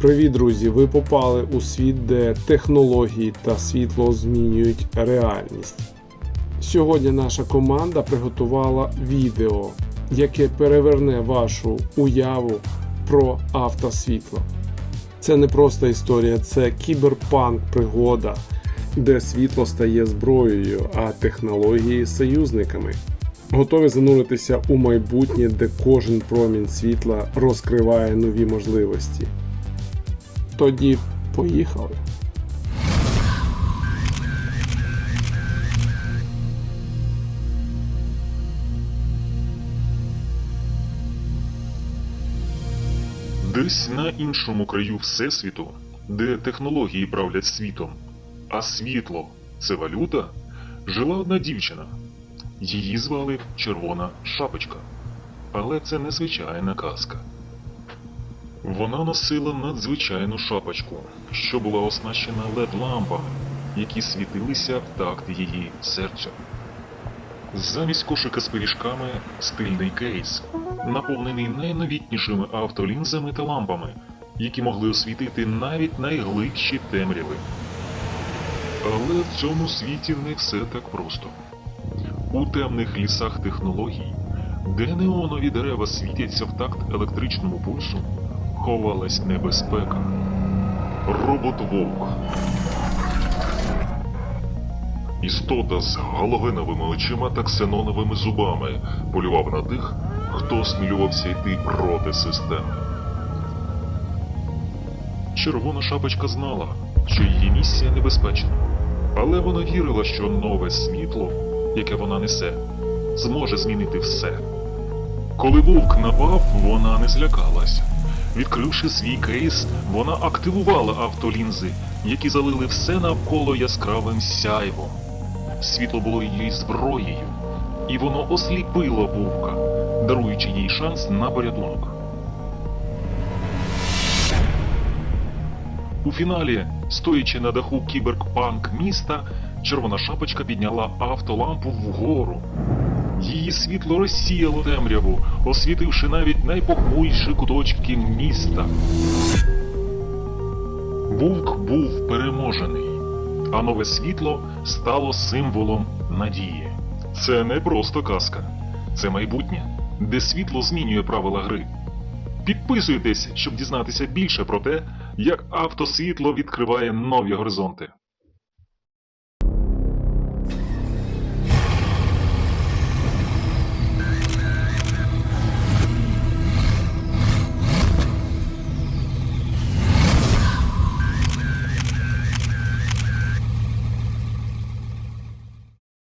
Привіт, друзі! Ви попали у світ, де технології та світло змінюють реальність. Сьогодні наша команда приготувала відео, яке переверне вашу уяву про автосвітло. Це не просто історія, це кіберпанк пригода, де світло стає зброєю, а технології союзниками. Готові зануритися у майбутнє, де кожен промінь світла розкриває нові можливості. Тоді поїхали. Десь на іншому краю Всесвіту, де технології правлять світом, а світло це валюта, жила одна дівчина. Її звали Червона Шапочка. Але це не звичайна казка. Вона носила надзвичайну шапочку, що була оснащена LED-лампами, які світилися в такт її серцю. Замість кошика з пиріжками стильний кейс, наповнений найновітнішими автолінзами та лампами, які могли освітити навіть найглибші темряви. Але в цьому світі не все так просто. У темних лісах технологій, де неонові дерева світяться в такт електричному пульсу, ховалась небезпека. Робот-вовк. Істота з галогеновими очима та ксеноновими зубами полював на тих, хто осмілювався йти проти системи. Червона шапочка знала, що її місія небезпечна, але вона вірила, що нове світло, яке вона несе, зможе змінити все. Коли вовк напав, вона не злякалась. Відкривши свій кейс, вона активувала автолінзи, які залили все навколо яскравим сяйвом. Світло було її зброєю, і воно осліпило вовка, даруючи їй шанс на порятунок. У фіналі, стоячи на даху кіберпанк міста, червона шапочка підняла автолампу вгору. Її світло розсіяло темряву, освітивши навіть найпохмуріші куточки міста. Вовк був переможений, а нове світло стало символом надії. Це не просто казка, це майбутнє, де світло змінює правила гри. Підписуйтесь, щоб дізнатися більше про те, як автосвітло відкриває нові горизонти.